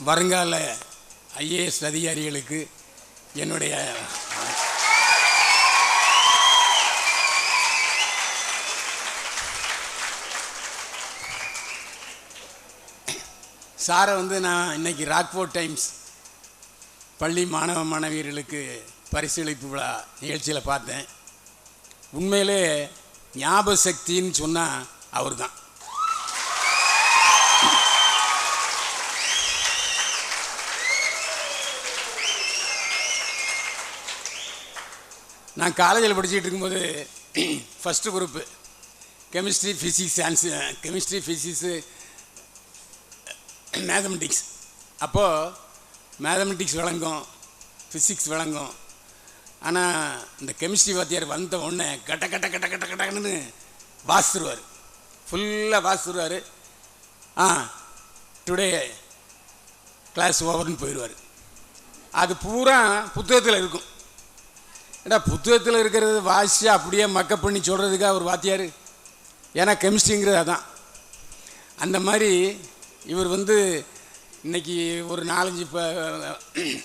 வருங்கால ஐஏஎஸ் அதிகாரிகளுக்கு என்னுடைய சாரை வந்து நான் இன்னைக்கு ராக்போர்ட் டைம்ஸ் பள்ளி மாணவ மாணவியர்களுக்கு பரிசீலிப்பு விழா நிகழ்ச்சியில் பார்த்தேன். உண்மையிலே ஞாபக சக்தின்னு சொன்னால் அவர் தான் நான் காலேஜில் படிச்சுட்டு இருக்கும்போது first group chemistry physics science chemistry physics mathematics அப்போது மேத்தமெட்டிக்ஸ் விளங்கும் ஃபிசிக்ஸ் விளங்கும். ஆனால் இந்த கெமிஸ்ட்ரி வாத்தியார் வந்த உடனே கட்ட கட்ட கட்ட கட்ட கட்டன்னு வாசிடுவார் ஃபுல்லாக வாசிடுவார் ஆ டுடே கிளாஸ் ஓவர்னு போயிடுவார் அது பூரா புத்தகத்தில் இருக்கும். ஏடா புத்தகத்தில் இருக்கிறது வாசி அப்படியே மக்கப் பண்ணி சொல்கிறதுக்காக அவர் வாத்தியார்? ஏன்னா கெமிஸ்ட்ரிங்கிறது அதான். அந்த மாதிரி இவர் வந்து இன்னைக்கு ஒரு நாலஞ்சு ப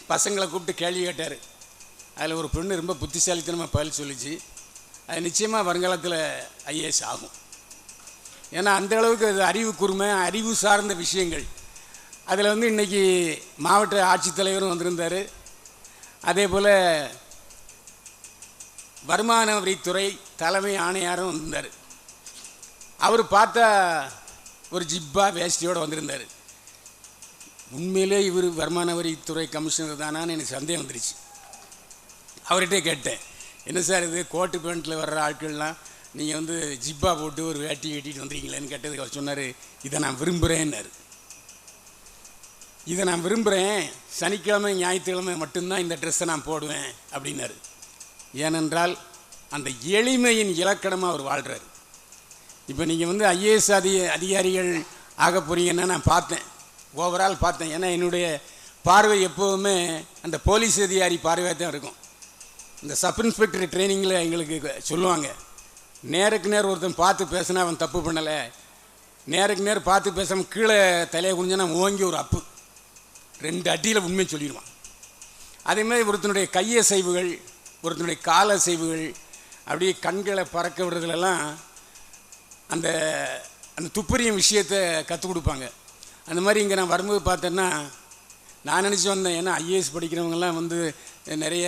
பசங்களை கூப்பிட்டு கேள்வி கேட்டார். அதில் ஒரு பெண்ணு ரொம்ப புத்திசாலித்தனமாக பதில் சொல்லிச்சு. அது நிச்சயமாக வருங்காலத்தில் ஐஏஎஸ் ஆகும். ஏன்னா அந்த அளவுக்கு அது அறிவு கூர்மை அறிவு சார்ந்த விஷயங்கள். அதில் வந்து இன்னைக்கு மாவட்ட ஆட்சித்தலைவரும் வந்திருந்தார். அதே போல் வருமான வரித்துறை தலைமை ஆணையாரும் வந்திருந்தார். அவர் பார்த்தா ஒரு ஜிப்பா வேஷ்டியோடு வந்திருந்தார். உண்மையிலே இவர் வருமான வரித்துறை கமிஷனர் தானான்னு எனக்கு சந்தேகம் வந்துருச்சு. அவர்கிட்டே கேட்டேன். என்ன சார் இது கோட்டு பேண்ட்டில் வர்ற ஆட்கள்லாம் நீங்கள் வந்து ஜிப்பா போட்டு ஒரு வேட்டி கட்டிட்டு வந்துருக்கீங்களேன்னு கேட்டதுக்கு அவர் சொன்னார் இதை நான் விரும்புகிறேன்னாரு இதை நான் விரும்புகிறேன் சனிக்கிழமை ஞாயிற்றுக்கிழமை மட்டும்தான் இந்த ட்ரெஸ்ஸை நான் போடுவேன் அப்படின்னாரு. ஏனென்றால் அந்த எளிமையின் இலக்கணமாக அவர் வாழ்கிறார் இப்போ நீங்கள் வந்து ஐஏஎஸ் அதி அதிகாரிகள் ஆக போகிறீங்கன்னா நான் பார்த்தேன். ஓவரால் பார்த்தேன். ஏன்னா என்னுடைய பார்வை எப்போவுமே அந்த போலீஸ் அதிகாரி பார்வையாக தான் இருக்கும். இந்த சப் இன்ஸ்பெக்டர் ட்ரைனிங்கில் எங்களுக்கு சொல்லுவாங்க நேருக்கு நேர் ஒருத்தன் பார்த்து பேசினா அவன் தப்பு பண்ணலை. நேருக்கு நேர் பார்த்து பேசாமல் கீழே தலையை குனிஞ்சனா ஓங்கி ஒரு அப்பு. ரெண்டு அடியில் உண்மை சொல்லிடுவான். அதே மாதிரி ஒருத்தனுடைய கையசைவுகள் ஒருத்தனுடைய கால அசைவுகள் அப்படியே கண்களை பறக்க விடுறதுலலாம் அந்த அந்த துப்பறியும் விஷயத்தை கற்றுக் கொடுப்பாங்க. அந்த மாதிரி இங்கே நான் வரும்போது பார்த்தேன்னா நான் நினச்சி வந்தேன் ஏன்னா ஐஏஎஸ் படிக்கிறவங்கலாம் வந்து நிறைய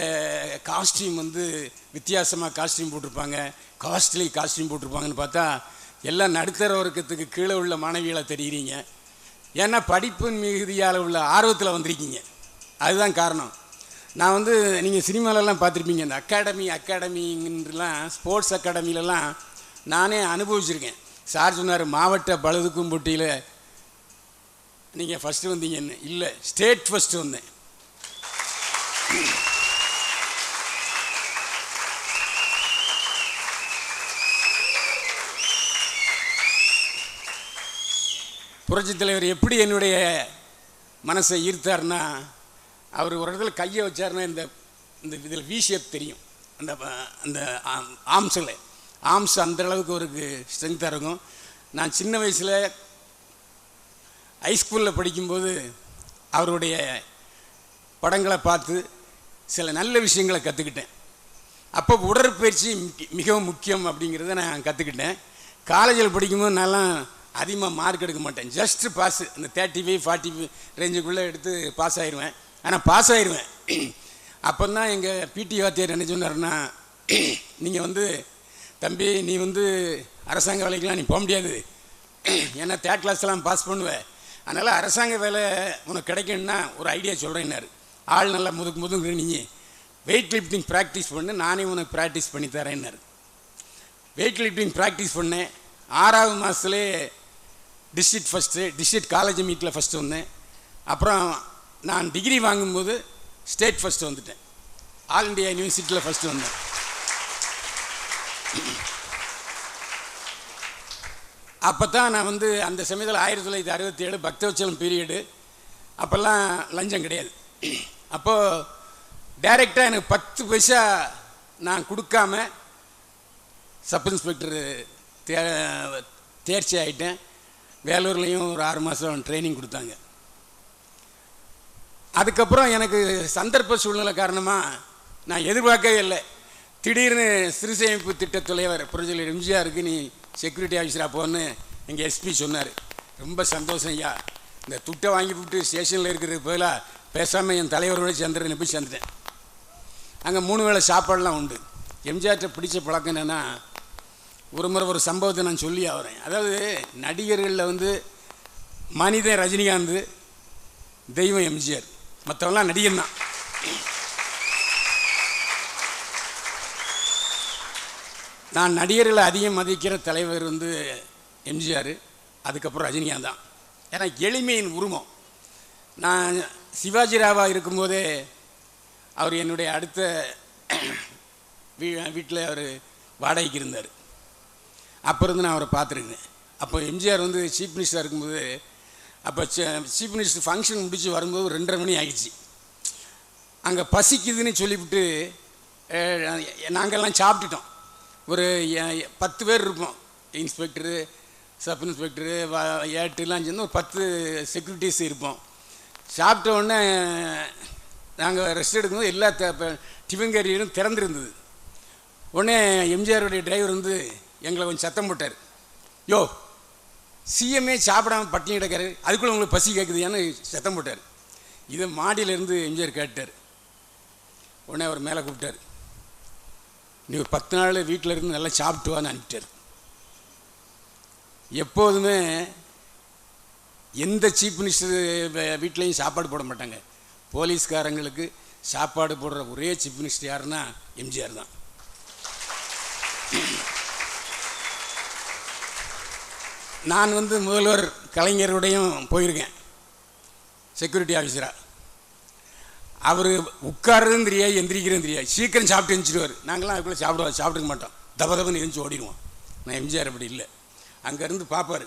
காஸ்டியூம் வந்து வித்தியாசமாக காஸ்டியூம் போட்டிருப்பாங்க காஸ்ட்லி காஸ்டியூம் போட்டிருப்பாங்கன்னு பார்த்தா எல்லாம் நடுத்தர வர்க்கத்துக்கு கீழே உள்ள மாணவிகளை தெரியுறீங்க. ஏன்னா படிப்பின் மிகுதியால் உள்ள ஆர்வத்தில் வந்திருக்கீங்க. அதுதான் காரணம். நான் வந்து நீங்கள் சினிமாலெல்லாம் பார்த்துருப்பீங்க இந்த அகாடமி அகாடமிங்கலாம் ஸ்போர்ட்ஸ் அகாடமிலலாம் நானே அனுபவிச்சிருக்கேன். சார் சொன்னார் மாவட்ட பழுதுக்கும் போட்டியில் நீங்கள் ஃபஸ்ட்டு வந்தீங்கன்னு. இல்லை ஸ்டேட் ஃபஸ்ட்டு வந்தேன். புரட்சித் தலைவர் எப்படி என்னுடைய மனசை ஈர்த்தார்னா அவர் ஒரு இடத்துல கையை வச்சாருன்னா இந்த இந்த இதில் வி ஷேப் தெரியும். அந்த அந்த ஆம்ஸில் ஆம்ஸ் அந்த அளவுக்கு அவருக்கு ஸ்ட்ரென்த்தாக இருக்கும். நான் சின்ன வயசில் ஹைஸ்கூலில் படிக்கும்போது அவருடைய படங்களை பார்த்து சில நல்ல விஷயங்களை கற்றுக்கிட்டேன் அப்போ உடற்பயிற்சி மிகவும் முக்கியம் அப்படிங்கிறத நான் கற்றுக்கிட்டேன் காலேஜில் படிக்கும்போது நான்லாம் அதிகமாக மார்க் எடுக்க மாட்டேன். ஜஸ்ட்டு பாஸ் அந்த தேர்ட்டி ஃபைவ் ஃபார்ட்டி ரேஞ்சுக்குள்ளே எடுத்து பாஸ் ஆயிடுவேன் ஆனால் பாஸ் ஆயிடுவேன் அப்போ தான் எங்கள் பிடி வாத்தியார் என்ன சொன்னார்னா நீங்கள் வந்து தம்பி நீ வந்து அரசாங்க வேலைக்கெலாம் நீ போக முடியாது. ஏன்னா தேர்ட் கிளாஸ்லாம் பாஸ் பண்ணுவேன் அதனால் அரசாங்க வேலை உனக்கு கிடைக்கணும்னா ஒரு ஐடியா சொல்கிறேன்னாரு ஆள் நல்லா முதுக்கு முதுகு நீ வெயிட் லிஃப்டிங் ப்ராக்டிஸ் பண்ணு நானே உனக்கு ப்ராக்டிஸ் பண்ணி தரேன்னாரு. வெயிட் லிஃப்டிங் ப்ராக்டிஸ் பண்ணேன். ஆறாவது மாதத்துலேயே டிஸ்ட்ரிக்ட் ஃபஸ்ட்டு டிஸ்ட்ரிக்ட் காலேஜ் மீட்டில் ஃபஸ்ட்டு வந்தேன். அப்புறம் நான் டிகிரி வாங்கும்போது ஸ்டேட் ஃபஸ்ட்டு வந்துட்டேன். ஆல் இண்டியா யூனிவர்சிட்டியில் ஃபஸ்ட்டு வந்தேன். அப்போ தான் நான் வந்து அந்த சமயத்தில் ஆயிரத்தி தொள்ளாயிரத்தி அறுபத்தி ஏழு பக்தவச்சலம் பீரியடு அப்போல்லாம் லஞ்சம் கிடையாது. அப்போது டைரெக்டாக எனக்கு பத்து பைசா நான் கொடுக்காம சப் இன்ஸ்பெக்டர் தே தேர்ச்சி ஆகிட்டேன் வேலூர்லேயும் ஒரு ஆறு மாதம் ட்ரைனிங் கொடுத்தாங்க. அதுக்கப்புறம் எனக்கு சந்தர்ப்ப சூழ்நிலை காரணமாக நான் எதிர்பார்க்கவே இல்லை. திடீர்னு சிறுசேமிப்பு திட்ட தலைவர் புரட்சியில் எம்ஜிஆருக்கு நீ செக்யூரிட்டி ஆஃபீஸராக போன்னு எங்கள் எஸ்பி சொன்னார். ரொம்ப சந்தோஷம் ஐயா. இந்த துட்டை வாங்கி விட்டு ஸ்டேஷனில் இருக்கிறது பதிலாக பேசாமல் என் தலைவரோட சேர்ந்துறேன் போய் சேர்ந்துட்டேன். அங்கே மூணு வேளை சாப்பாடெலாம் உண்டு. எம்ஜிஆர்கிட்ட பிடிச்ச பழக்கம் என்னென்னா ஒரு முறை ஒரு சம்பவத்தை நான் சொல்லி ஆகிறேன் அதாவது நடிகர்களில் வந்து மனிதன் ரஜினிகாந்த் தெய்வம் எம்ஜிஆர். மற்றவெல்லாம் நடிகன் தான் நான் நடிகர்களை அதிகம் மதிக்கிற தலைவர் வந்து எம்ஜிஆர் அதுக்கப்புறம் ரஜினிகாந்த் தான். ஏன்னா எளிமையின் உருவம். நான் சிவாஜி ராவா இருக்கும்போதே அவர் என்னுடைய அடுத்த வீ வீட்டில் அவர் வாடகைக்கு இருந்தார். அப்போ இருந்து நான் அவரை பார்த்துருக்கேன். அப்போ எம்ஜிஆர் வந்து சீஃப் மினிஸ்டராக இருக்கும்போது அப்போ சீஃப் மினிஸ்டர் ஃபங்க்ஷன் முடிச்சு வரும்போது ரெண்டரை மணி ஆகிடுச்சு அங்கே பசிக்குதுன்னு சொல்லிவிட்டு நாங்கள்லாம் சாப்பிட்டுட்டோம். ஒரு பத்து பேர் இருப்போம். இன்ஸ்பெக்டரு சப் இன்ஸ்பெக்டரு ஏட்டுலாம் சேர்ந்து ஒரு பத்து செக்யூரிட்டிஸ் இருப்போம். சாப்பிட்ட உடனே நாங்கள் ரெஸ்ட் எடுக்கும்போது எல்லா டிஃபன் கேரியரும் திறந்துருந்தது. உடனே எம்ஜிஆருடைய டிரைவர் வந்து எங்களை கொஞ்சம் சத்தம் போட்டார். யோ சிஎம்ஏ சாப்பிடாம பட்டினி கிடக்காரு அதுக்குள்ளே உங்களுக்கு பசி கேட்குதுன்னு சத்தம் போட்டார். இதை மாடியிலேருந்து எம்ஜிஆர் கேட்டார் உடனே அவர் மேலே கூப்பிட்டார். நீ ஒரு பத்து நாள் வீட்டில் இருந்து நல்லா சாப்பிட்டு வான்னு அனுப்பிட்டார். எப்போதுமே எந்த சீஃப் மினிஸ்டர் வீட்லேயும் சாப்பாடு போட மாட்டாங்க. போலீஸ்காரங்களுக்கு சாப்பாடு போடுற ஒரே சீஃப் மினிஸ்டர் யாருன்னா எம்ஜிஆர் தான். நான் வந்து முதல்வர் கலைஞருடையும் போயிருக்கேன் செக்யூரிட்டி ஆஃபீஸராக அவர் உட்கார்றதும் தெரியாது எந்திரிக்கிறதும் தெரியாது. சீக்கிரம் சாப்பிட்டு எழுந்திரிடுவார் நாங்களாம் அதுக்குள்ளே சாப்பிடுவோம் சாப்பிட்டுக்க மாட்டோம். தப தபன்னு எழுந்து ஓடிடுவோம். நான் எம்ஜிஆர் அப்படி இல்லை. அங்கேருந்து பார்ப்பார்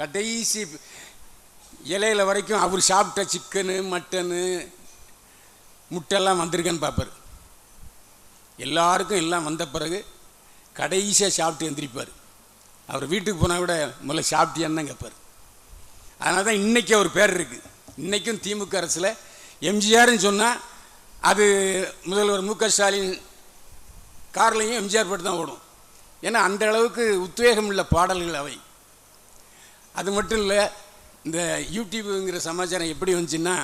கடைசி இலையில வரைக்கும் அவர் சாப்பிட்ட சிக்கனு மட்டனு முட்டெல்லாம் வந்திருக்கேன்னு பார்ப்பார் எல்லாருக்கும் எல்லாம் வந்த பிறகு கடைசியாக சாப்பிட்டு எந்திரிப்பார். அவர் வீட்டுக்கு போனால் கூட முதல்ல சாப்பிட்டியான்னு தான் கேட்பார் அதனால தான் இன்றைக்கி அவர் பேர் இருக்குது இன்றைக்கும் திமுக அரசில் எம்ஜிஆர்னு சொன்னால் அது முதல்வர் மு க ஸ்டாலின் கார்லேயும் எம்ஜிஆர் பாட்டு தான் ஓடும். ஏன்னா அந்த அளவுக்கு உத்வேகம் உள்ள பாடல்கள் அவை. அது மட்டும் இல்லை இந்த யூடியூப்புங்கிற சமாச்சாரம் எப்படி வந்துச்சுன்னா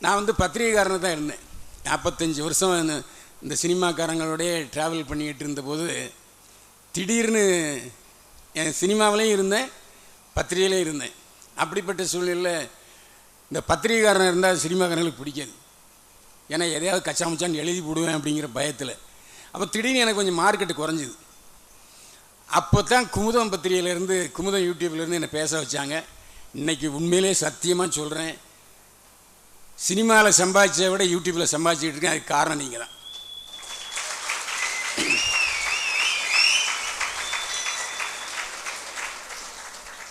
நான் வந்து பத்திரிகைக்காரனாக தான் இருந்தேன். நாற்பத்தஞ்சு வருஷம் இந்த சினிமாக்காரங்களோடய ட்ராவல் பண்ணிக்கிட்டு இருந்தபோது திடீர்னு என் சினிமாவிலையும் இருந்தேன் பத்திரிகையிலையும் இருந்தேன். அப்படிப்பட்ட சூழ்நிலையில் இந்த பத்திரிகைக்காரன் இருந்தால் சினிமாக்காரங்களுக்கு பிடிக்காது. ஏன்னா எதையாவது கச்சாமச்சான்னு எழுதி போடுவேன் அப்படிங்கிற பயத்தில். அப்போ திடீர்னு எனக்கு கொஞ்சம் மார்க்கெட்டு குறைஞ்சிது. அப்போ தான் குமுதம் பத்திரிகையிலேருந்து குமுதம் யூடியூப்லேருந்து என்னை பேச வச்சாங்க. இன்னைக்கு உண்மையிலே சத்தியமாக சொல்கிறேன் சினிமாவில் சம்பாதிச்சதை விட யூடியூப்பில் சம்பாதிச்சிட்டு இருக்கேன் அதுக்கு காரணம் நீங்கள் தான்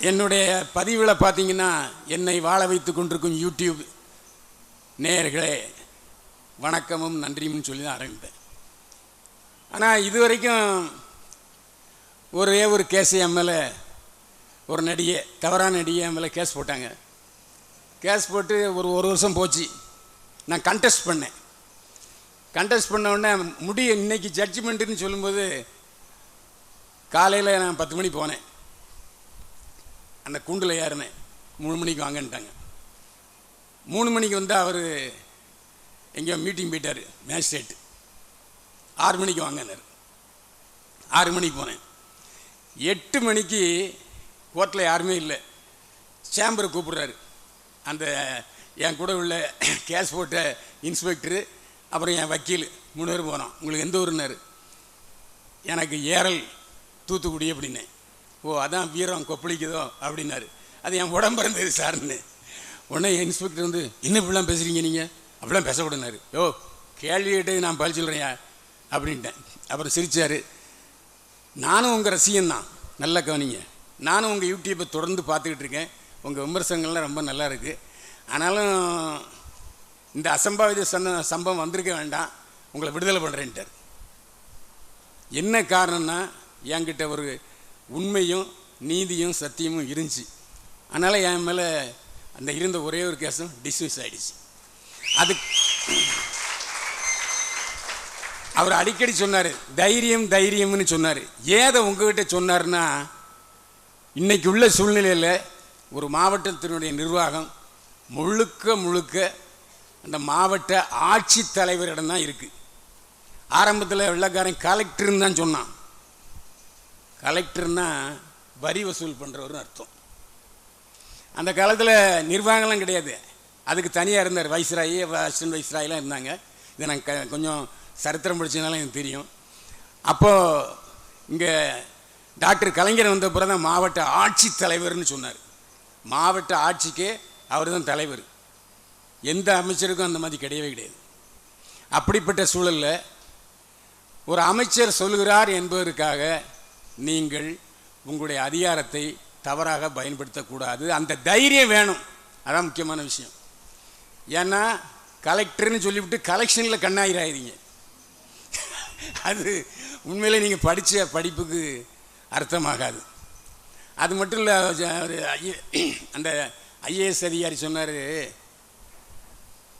என்னுடைய பதிவில் பார்த்தீங்கன்னா என்னை வாழ வைத்து கொண்டிருக்கும் யூடியூப் நேயர்களே வணக்கமும் நன்றியும் சொல்லி தான் ஆரம்பிப்பேன். ஆனால் இது வரைக்கும் ஒரே ஒரு கேஸ் என் மேலே ஒரு நடிகை தவறான நடிகை என் மேலே கேஸ் போட்டாங்க. கேஸ் போட்டு ஒரு ஒரு வருஷம் போச்சு. நான் கண்டெஸ்ட் பண்ணேன். கண்டெஸ்ட் பண்ண உடனே முடி இன்னைக்கு ஜட்ஜ்மெண்ட்டுன்னு சொல்லும்போது காலையில் நான் பத்து மணி போனேன். அந்த கூண்டில் ஏறினேன். மூணு மணிக்கு வாங்கன்ட்டாங்க. மூணு மணிக்கு வந்தால் அவர் எங்கேயோ மீட்டிங் போயிட்டார் மேஜிஸ்ட்ரேட் ஆறு மணிக்கு வாங்கினார். ஆறு மணிக்கு போனேன். எட்டு மணிக்கு கோர்ட்டில் யாருமே இல்லை. சேம்பரை கூப்பிடுறாரு. அந்த என் கூட உள்ள கேஸ் போட்ட இன்ஸ்பெக்டரு அப்புறம் என் வக்கீல் மூணு பேர் போனோம். உங்களுக்கு எந்த ஊருன்னாரு? எனக்கு ஏரல் தூத்துக்குடி அப்படின்னேன். ஓ அதான் வீரம் கொப்பளிக்குதோ அப்படின்னாரு. அது என் உடம்பு இருந்தது சார்னு. உடனே இன்ஸ்பெக்டர் வந்து என்ன இப்படிலாம் பேசுகிறீங்க நீங்கள் அப்படிலாம் பேசக்கூடாதுனாரு யோ கேள்வி நான் பதில் சொல்கிறேன் அப்படின்ட்டேன். அப்புறம் சிரித்தார் நானும் உங்கள் ரசிகன்தான் நல்லா கவனிங்க. நானும் உங்கள் யூடியூப்பை தொடர்ந்து பார்த்துக்கிட்டு இருக்கேன். உங்கள் விமர்சனங்கள்லாம் ரொம்ப நல்லா இருக்குது ஆனாலும் இந்த அசம்பாவித சந்த சம்பவம் வந்திருக்க வேண்டாம். உங்களை விடுதலை பண்ணுறேன்ட்டார் என்ன காரணம்னா என்கிட்ட ஒரு உண்மையும் நீதியும் சத்தியமும் இருந்துச்சு. அதனால் என் மேலே அந்த இருந்த ஒரே ஒரு கேஸும் டிஸ்மிஸ் ஆகிடுச்சு அது அவர் அடிக்கடி சொன்னார் தைரியம் தைரியம்னு சொன்னார். ஏதை உங்ககிட்ட சொன்னார்னா இன்றைக்கி உள்ள சூழ்நிலையில் ஒரு மாவட்டத்தினுடைய நிர்வாகம் முழுக்க முழுக்க அந்த மாவட்ட ஆட்சித்தலைவரிடம் தான் இருக்குது ஆரம்பத்தில் வெள்ளக்காரன் கலெக்டர்னு தான் சொன்னான். கலெக்டர்னா வரி வசூல் பண்ணுறவர்னு அர்த்தம். அந்த காலத்தில் நிர்வாகம்லாம் கிடையாது. அதுக்கு தனியாக இருந்தார். வைஸ்ராயி அசிஸ்டன்ட் வைஸ்ராயெலாம் இருந்தாங்க. இதை நான் க கொஞ்சம் சரித்திரம் படித்ததுனால எனக்கு தெரியும். அப்போது இங்கே டாக்டர் கலைஞர் வந்த பிறகு தான் மாவட்ட ஆட்சித்தலைவர்னு சொன்னார். மாவட்ட ஆட்சிக்கே அவர் தான் தலைவர். எந்த அமைச்சருக்கும் அந்த மாதிரி கிடையவே கிடையாது. அப்படிப்பட்ட சூழலில் ஒரு அமைச்சர் சொல்கிறார் என்பதற்காக நீங்கள் உங்களுடைய அதிகாரத்தை தவறாக பயன்படுத்தக்கூடாது. அந்த தைரியம் வேணும். அதான் முக்கியமான விஷயம். ஏன்னா கலெக்டர்னு சொல்லிவிட்டு கலெக்ஷனில் கண்ணாயிராயிருங்க அது உண்மையில் நீங்கள் படித்த படிப்புக்கு அர்த்தமாகாது. அது மட்டும் இல்லை ஒரு அந்த ஐஏஎஸ் அதிகாரி சொன்னார்.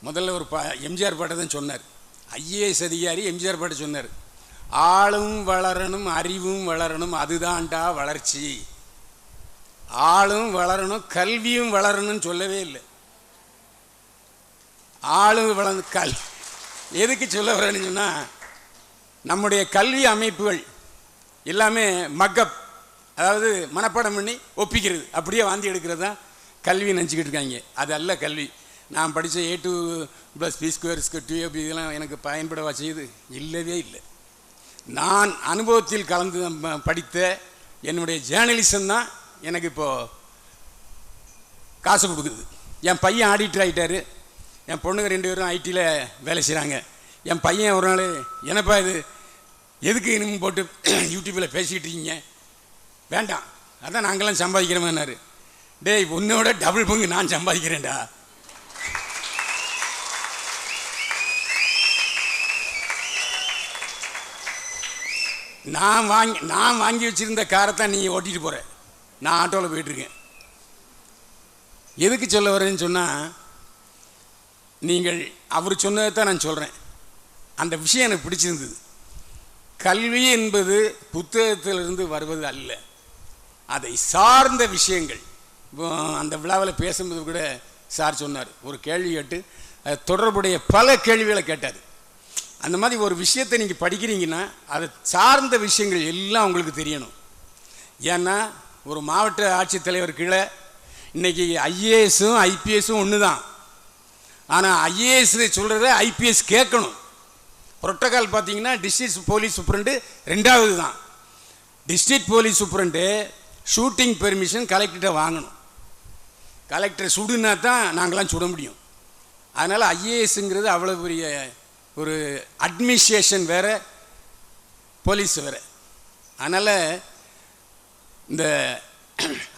முதல்ல ஒரு பா எம்ஜிஆர் பாட்டை தான் சொன்னார். ஐஏஎஸ் அதிகாரி எம்ஜிஆர் பாட்டை சொன்னார். ஆளும் வளரணும் அறிவும் வளரணும் அதுதான்டா வளர்ச்சி. ஆளும் வளரணும் கல்வியும் வளரணும்னு சொல்லவே இல்லை. ஆளும் வளர்ந்து கல் எதுக்கு சொல்ல வரேன்னு சொன்னால் நம்முடைய கல்வி அமைப்புகள் எல்லாமே மக்கப் அதாவது மனப்பாடம் பண்ணி ஒப்பிக்கிறது. அப்படியே வாந்தி எடுக்கிறது தான் கல்வி நினச்சிக்கிட்டு இருக்காங்க. அது அல்ல கல்வி. நான் படித்த A two plus B square square two இதெல்லாம் எனக்கு பயன்படவா செய்யுது? இல்லவே இல்லை. நான் அனுபவத்தில் கலந்து படித்த என்னுடைய ஜேர்னலிசம் தான் எனக்கு இப்போது காசு கொடுக்குது. என் பையன் ஆடிட்டர் ஆகிட்டார் என் பொண்ணுங்க ரெண்டு பேரும் ஐடியில் வேலை செய்கிறாங்க என் பையன் ஒரு நாள் என்னப்பா இது? எதுக்கு இன்னும் போட்டு யூடியூப்பில் பேசிக்கிட்டு இருக்கீங்க? வேண்டாம். அதான் நாங்களாம் சம்பாதிக்கிறோம்னாரு டேய் உன்னோட டபுள் பங்கு நான் சம்பாதிக்கிறேன்டா. நான் வாங்கி நான் வாங்கி வச்சுருந்த காரை தான் நீ ஓட்டிட்டு போகிற நான் ஆட்டோவில் போயிட்டுருக்கேன். எதுக்கு சொல்ல வரேன்னு சொன்னால் நீங்கள் அவர் சொன்னதை தான் நான் சொல்கிறேன் அந்த விஷயம் எனக்கு பிடிச்சிருந்தது. கல்வி என்பது புத்தகத்திலிருந்து வருவது அல்ல. அதை சார்ந்த விஷயங்கள். இப்போ அந்த விழாவில் பேசும்போது கூட சார் சொன்னார். ஒரு கேள்வி கேட்டு அது தொடர்புடைய பல கேள்விகளை கேட்டார். அந்த மாதிரி ஒரு விஷயத்தை நீங்கள் படிக்கிறீங்கன்னா அதை சார்ந்த விஷயங்கள் எல்லாம் உங்களுக்கு தெரியணும். ஏன்னா ஒரு மாவட்ட ஆட்சித்தலைவர் கீழே இன்றைக்கி ஐஏஎஸும் ஐபிஎஸும் ஒன்று தான் ஆனால் ஐஏஎஸ் சொல்கிறத ஐபிஎஸ் கேட்கணும். புரோட்டோக்கால் பார்த்தீங்கன்னா டிஸ்ட்ரிக்ட் போலீஸ் சூப்ரண்டு ரெண்டாவது தான் district police superintendent shooting permission கலெக்டர்கிட்ட வாங்கணும். கலெக்டர் சுடுனா தான் நாங்களாம் சுட முடியும். அதனால் ஐஏஎஸ்ங்கிறது அவ்வளோ பெரிய ஒரு அட்மினிஸ்ட்ரேஷன் வேறு போலீஸ் வேறு. அதனால் இந்த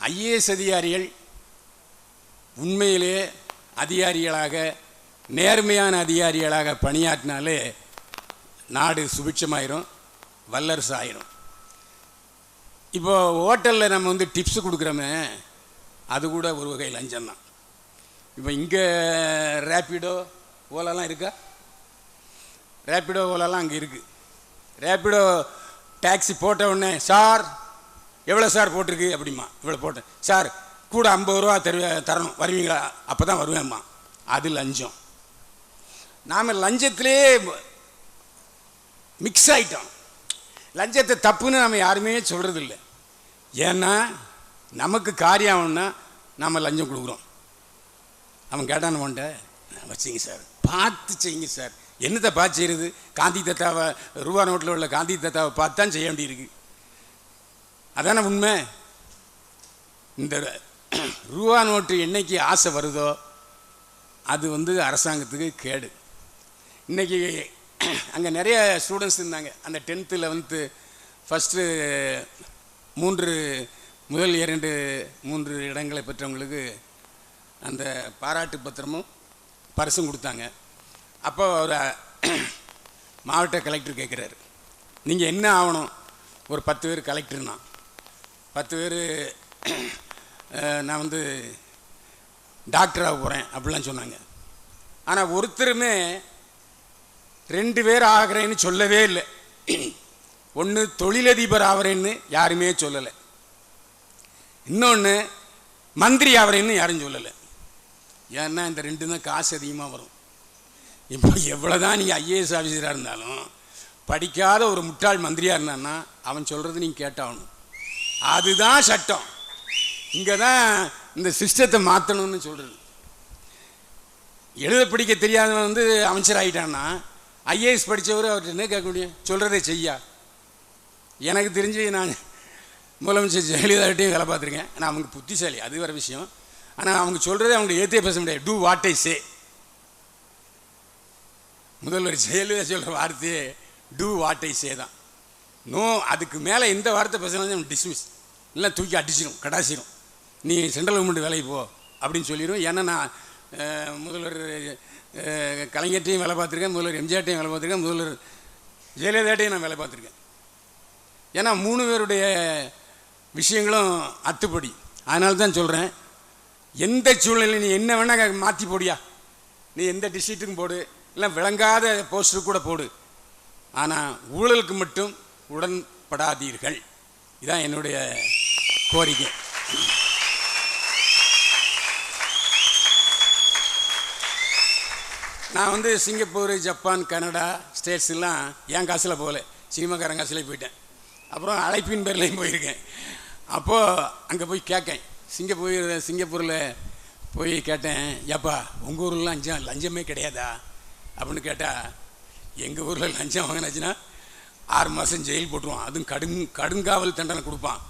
ஐஏஎஸ் அதிகாரிகள் உண்மையிலேயே அதிகாரிகளாக நேர்மையான அதிகாரிகளாக பணியாற்றினாலே நாடு சுபிட்சமாயிரும் வல்லரசு ஆயிரும் இப்போ ஹோட்டலில் நம்ம வந்து டிப்ஸ் கொடுக்குறோமே அது கூட ஒரு வகை லஞ்சம் தான் இப்போ இங்கே ரேப்பிடோ ஓலாலாம் இருக்கா? ரேப்பிடோலெல்லாம் அங்கே இருக்குது ரேப்பிடோ டாக்ஸி போட்ட உடனே சார் எவ்வளோ சார் போட்டிருக்கு? அப்படிமா இவ்வளோ போட்டேன். சார் கூட ஐம்பது ரூபா தருவே தரணும். வருவீங்களா? அப்போ தான் வருவேம்மா அது லஞ்சம். நாம் லஞ்சத்திலே மிக்ஸ் ஆகிட்டோம் லஞ்சத்தை தப்புன்னு நம்ம யாருமே சொல்கிறதில்ல ஏன்னா நமக்கு காரியம் ஆகணும்னா நாம் லஞ்சம் கொடுக்குறோம். அவன் கேட்டான் நம்மன்ட்ட வச்சிங்க சார். பார்த்து செய்யுங்க சார். என்னத்தை பார்த்து செய்கிறது காந்தி தத்தாவை ரூபா நோட்டில் உள்ள காந்தி தத்தாவை பார்த்து தான் செய்ய வேண்டியிருக்கு. அதானே உண்மை? இந்த ரூபா நோட்டு என்னைக்கு ஆசை வருதோ அது வந்து அரசாங்கத்துக்கு கேடு. இன்றைக்கி அங்கே நிறைய ஸ்டூடெண்ட்ஸ் இருந்தாங்க. அந்த டென்த்தில் வந்து ஃபஸ்ட்டு மூன்று முதல் இரண்டு மூன்று இடங்களை பெற்றவங்களுக்கு அந்த பாராட்டு பத்திரமும் பரிசும் கொடுத்தாங்க. அப்போ ஒரு மாவட்ட கலெக்டர் கேட்குறாரு நீங்கள் என்ன ஆகணும் ஒரு பத்து பேர் கலெக்டர்னா பத்து பேர் நான் வந்து டாக்டராக போகிறேன் அப்படிலாம் சொன்னாங்க. ஆனால் ஒருத்தருமே ரெண்டு பேர் ஆகிறேன்னு சொல்லவே இல்லை. ஒன்று தொழிலதிபர் ஆகிறேன்னு யாருமே சொல்லலை. இன்னொன்று மந்திரி ஆகிறேன்னு யாரும் சொல்லலை. ஏன்னா இந்த ரெண்டு தான் காசு அதிகமாக வரும். இப்போ எவ்வளோதான் நீங்கள் ஐஏஎஸ் ஆஃபீஸராக இருந்தாலும் படிக்காத ஒரு முட்டாள் மந்திரியாக இருந்தான்னா அவன் சொல்கிறது நீங்கள் கேட்டாகணும். அதுதான் சட்டம். இங்கே தான் இந்த சிஸ்டத்தை மாற்றணும்னு சொல்கிறது எழுத படிக்க தெரியாதவன் வந்து அமைச்சர் ஆகிட்டான்னா ஐஏஎஸ் படித்தவர் அவர்கிட்ட என்ன கேட்க முடியும்? சொல்கிறதே செய்யா. எனக்கு தெரிஞ்சு நான் முதலமைச்சர் ஜெயலலிதாட்டையும் வேலை பார்த்துருக்கேன். ஆனால் அவங்க புத்திசாலி அது வேறு விஷயம். ஆனால் அவங்க சொல்கிறதே அவங்க ஏற்றே பேச முடியாது. டூ வாட் ஐ சே முதல்வர் ஜெயலலிதா சொல்கிற வார்த்தையே டூ வாட் ஐ சே தான். நோ அதுக்கு மேலே எந்த வார்த்தை பேசினாலும் டிஸ்மிஸ் இல்லை தூக்கி அடிச்சிடும் கடாசிடும் நீ சென்ட்ரல் கவர்மெண்ட் வேலைக்கு போ அப்படின்னு சொல்லிடும் ஏன்னா நான் முதல்வர் அஹ், கலைஞர்ட்டையும் வேலை பார்த்துருக்கேன் முதல்வர் எம்ஜிஆர்ட்டையும் வேலை பார்த்துருக்கேன் முதல்வர் ஜெயலலிதாட்டையும் நான் வேலை பார்த்துருக்கேன். ஏன்னா மூணு பேருடைய விஷயங்களும் அத்துப்படி. அதனால தான் சொல்கிறேன் எந்த சூழ்நிலையில் நீ என்ன வேணால் மாற்றி போடியா? நீ எந்த டிஸ்ட்ரிக்ட்டுக்கும் போடு. இல்லை விளங்காத போஸ்டர் கூட போடு. ஆனால் ஊழலுக்கு மட்டும் உடன்படாதீர்கள். இதான் என்னுடைய கோரிக்கை. நான் வந்து சிங்கப்பூர் ஜப்பான் கனடா ஸ்டேட்ஸ்லாம் என் காசில் போகல. சினிமாக்காரன் காசுலேயே போயிட்டேன். அப்புறம் அழைப்பின் பேர்லேயும் போயிருக்கேன். அப்போது அங்கே போய் கேட்கேன் சிங்கப்பூர் சிங்கப்பூரில் போய் கேட்டேன் ஏப்பா உங்கள் ஊரில் லஞ்சம் லஞ்சமே கிடையாதா? அப்படின்னு கேட்டால் எங்கள் ஊரில் லஞ்சம் வாங்கினாச்சுன்னா ஆறு மாதம் ஜெயில் போட்டுருவான். அதுவும் கடும் கடுங்காவல் தண்டனை கொடுப்பான்.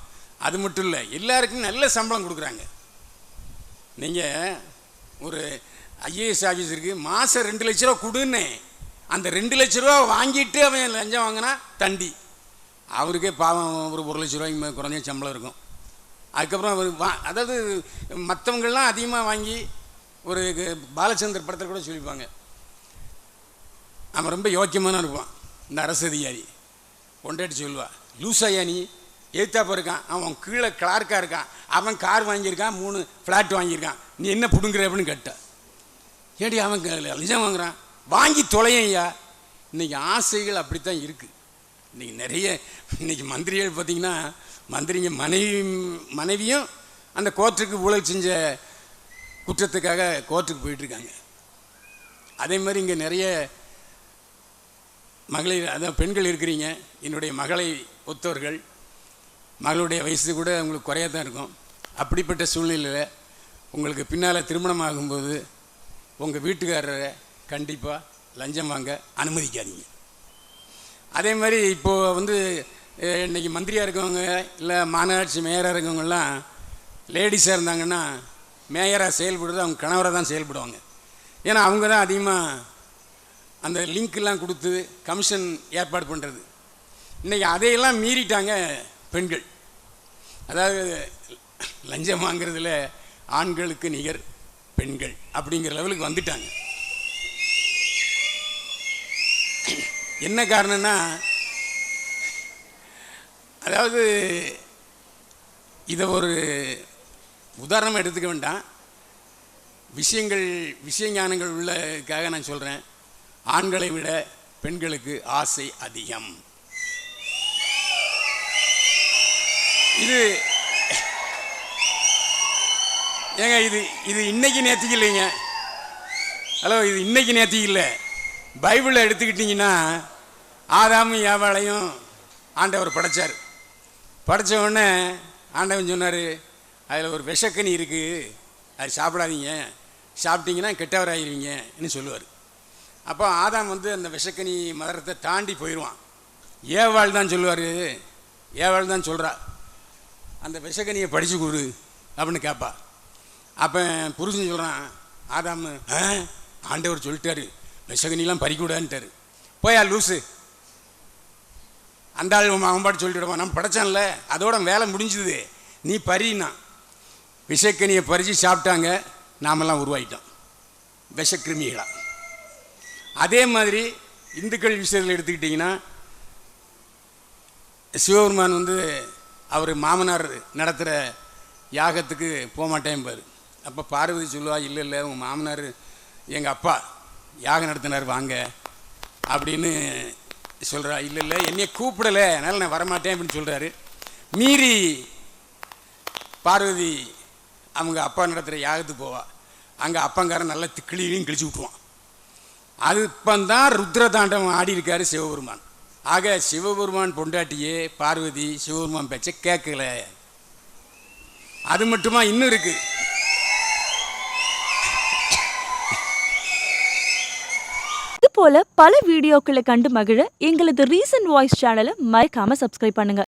அது மட்டும் இல்லை எல்லாருக்கும் நல்ல சம்பளம் கொடுக்குறாங்க. நீங்கள் ஒரு ஐஏஎஸ் ஆஃபீஸருக்கு மாதம் ரெண்டு லட்ச ரூபா கொடுன்னு அந்த ரெண்டு லட்ச ரூபா வாங்கிட்டு அவன் லஞ்சம் வாங்கினா தண்டி. அவருக்கே பாவம் ஒரு ஒரு லட்ச ரூபாய்க்கு குறைஞ்ச சம்பளம் இருக்கும். அதுக்கப்புறம் அவர் வா அதாவது மற்றவங்கள்லாம் அதிகமாக வாங்கி ஒரு பாலச்சந்தர் படத்தில் கூட சொல்லிப்பாங்க. அவன் ரொம்ப யோக்கியமான இருப்பான். இந்த அரசு அதிகாரி. கொண்டாடி சொல்லுவா லூசாயா நீ? ஏத்தாப்ப இருக்கான் அவன் கீழே கிளார்க்காக இருக்கான். அவன் கார் வாங்கியிருக்கான் மூணு ஃப்ளாட் வாங்கியிருக்கான். நீ என்ன பிடுங்குற? அப்படின்னு கேட்ட. ஏடி அவன் லஞ்சம் வாங்குறான்? வாங்கி தொலையா இன்றைக்கி ஆசைகள் அப்படித்தான் இருக்குது இன்றைக்கி நிறைய இன்றைக்கி மந்திரிகள் பார்த்திங்கன்னா மந்திரிங்க மனைவி மனைவியும் அந்த கோர்ட்டுக்கு ஊழல் செஞ்ச குற்றத்துக்காக கோர்ட்டுக்கு போயிட்டுருக்காங்க அதே மாதிரி இங்கே நிறைய மகளிர் அதான் பெண்கள் இருக்கிறீங்க என்னுடைய மகளை ஒத்தவர்கள் மகளுடைய வயசு கூட உங்களுக்கு குறையாக தான் இருக்கும். அப்படிப்பட்ட சூழ்நிலையில் உங்களுக்கு பின்னால் திருமணம் ஆகும்போது உங்கள் வீட்டுக்காரரை கண்டிப்பாக லஞ்சம் வாங்க அனுமதிக்காதீங்க. அதே மாதிரி இப்போது வந்து இன்றைக்கி இன்னைக்கு மந்திரியாக இருக்கவங்க இல்லை மாநகராட்சி மேயராக இருக்கவங்கெல்லாம் லேடிஸாக இருந்தாங்கன்னா மேயராக செயல்படுறது அவங்க கணவராக தான் செயல்படுவாங்க. ஏன்னா அவங்க தான் அதிகமாக அந்த லிங்க்லாம் கொடுத்து கமிஷன் ஏற்பாடு பண்ணுறது இன்றைக்கி அதையெல்லாம் மீறிட்டாங்க பெண்கள். அதாவது லஞ்சம் வாங்குறதுல ஆண்களுக்கு நிகர் பெண்கள் அப்படிங்கிற லெவலுக்கு வந்துட்டாங்க. என்ன காரணம்னா அதாவது இதை ஒரு உதாரணமாக எடுத்துக்க வேண்டாம். விஷயங்கள் விஷயஞானங்கள் உள்ளதுக்காக நான் சொல்கிறேன் ஆண்களை விட பெண்களுக்கு ஆசை அதிகம். இது ஏங்க இது இது இன்னைக்கு நேற்றுக்கு இல்லைங்க. ஹலோ இது இன்னைக்கு நேற்றுக்கு இல்லை. பைபிளில் எடுத்துக்கிட்டிங்கன்னா ஆதாமும் ஏவாளையும் ஆண்டவர் படைச்சார். படைச்ச உடனே ஆண்டவன் சொன்னார் அதில் ஒரு விஷக்கனி இருக்குது அது சாப்பிடாதீங்க. சாப்பிட்டீங்கன்னா கெட்டவராயிருவீங்கன்னு சொல்லுவார். அப்போ ஆதாம் வந்து அந்த விஷக்கனி மதரத்தை தாண்டி போயிடுவான் ஏவாள் தான் சொல்லுவார். ஏவாள் தான் சொல்கிறா அந்த விஷக்கனியை படித்து கொடு அப்படின்னு கேட்பா அப்போ புருஷன் சொல்கிறான் ஆதாம் ஆ ஆண்டவர் சொல்லிட்டாரு. விஷகனிலாம் பறிக்கூடாதுன்ட்டாரு. போயா லூசு. அந்த ஆள் அவன் பாட்டு சொல்லிட்டு நம்ம படைச்சான்ல அதோட வேலை முடிஞ்சுது. நீ பறினா விஷக்கனியை பறித்து சாப்பிட்டாங்க. நாமெல்லாம் உருவாயிட்டோம். விஷக்கிருமிகளாக அதே மாதிரி இந்துக்கள் விஷயத்தில் எடுத்துக்கிட்டிங்கன்னா சிவபெருமான் வந்து அவர் மாமனார் நடத்துகிற யாகத்துக்கு போகமாட்டேன் பாரு. அப்போ பார்வதி சொல்லுவா இல்லை இல்லை உங்கள் மாமனார் எங்கள் அப்பா யாகம் நடத்தினார் வாங்க. அப்படின்னு சொல்கிறா இல்லை இல்லை என்னையை கூப்பிடலை அதனால் நான் வரமாட்டேன் அப்படின்னு சொல்கிறாரு மீறி பார்வதி அவங்க அப்பா நடத்துகிற யாகத்துக்கு போவா. அங்கே அப்பங்காரன் நல்லா கிளியிலையும் கிழிச்சு விட்டுவான் அது இப்பந்தான் ருத்ர தாண்டவம் ஆடி இருக்காரு சிவபெருமான். ஆக சிவபெருமான் பொண்டாட்டியே பார்வதி சிவபெருமான் பேச்சை கேட்கல. அது மட்டுமா இன்னும் இருக்கு? இது போல பல வீடியோக்களை கண்டு மகிழ எங்களது ரீசன்ட் வாய்ஸ் சேனலை மறைக்காம சப்ஸ்கிரைப் பண்ணுங்க.